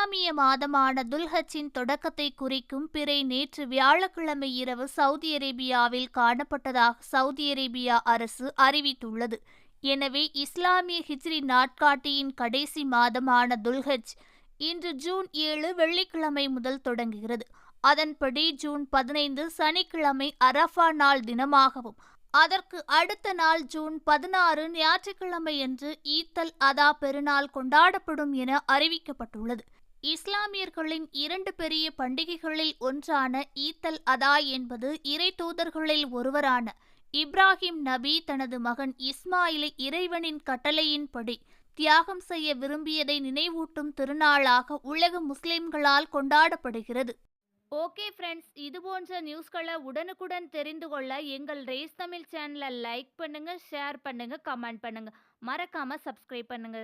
இஸ்லாமிய மாதமான துல்ஹச்சின் தொடக்கத்தை குறிக்கும் பிறை நேற்று வியாழக்கிழமை இரவு சவுதி அரேபியாவில் காணப்பட்டதாக சவுதி அரேபியா அரசு அறிவித்துள்ளது. எனவே இஸ்லாமிய ஹிஜ்ரி நாட்காட்டியின் கடைசி மாதமான துல்ஹஜ் இன்று ஜூன் ஏழு வெள்ளிக்கிழமை முதல் தொடங்குகிறது. அதன்படி ஜூன் பதினைந்து சனிக்கிழமை அரஃபா நாள் தினமாகவும் அதற்கு அடுத்த நாள் ஜூன் பதினாறு ஞாயிற்றுக்கிழமை என்று ஈத்தல் அதா பெருநாள் கொண்டாடப்படும் என அறிவிக்கப்பட்டுள்ளது. இஸ்லாமியர்களின் இரண்டு பெரிய பண்டிகைகளில் ஒன்றான ஈத்தல் அதா என்பது இறை தூதர்களில் ஒருவரான இப்ராஹிம் நபி தனது மகன் இஸ்மாயிலை இறைவனின் கட்டளையின்படி தியாகம் செய்ய விரும்பியதை நினைவூட்டும் திருநாளாக உலக முஸ்லிம்களால் கொண்டாடப்படுகிறது. ஓகே ஃப்ரெண்ட்ஸ் இது போன்ற நியூஸ்களை உடனுக்குடன் தெரிந்து கொள்ள எங்கள் ரேஸ் தமிழ் சேனலை லைக் பண்ணுங்க ஷேர் பண்ணுங்க கமெண்ட் பண்ணுங்க. மறக்காம சப்ஸ்கிரைப் பண்ணுங்க.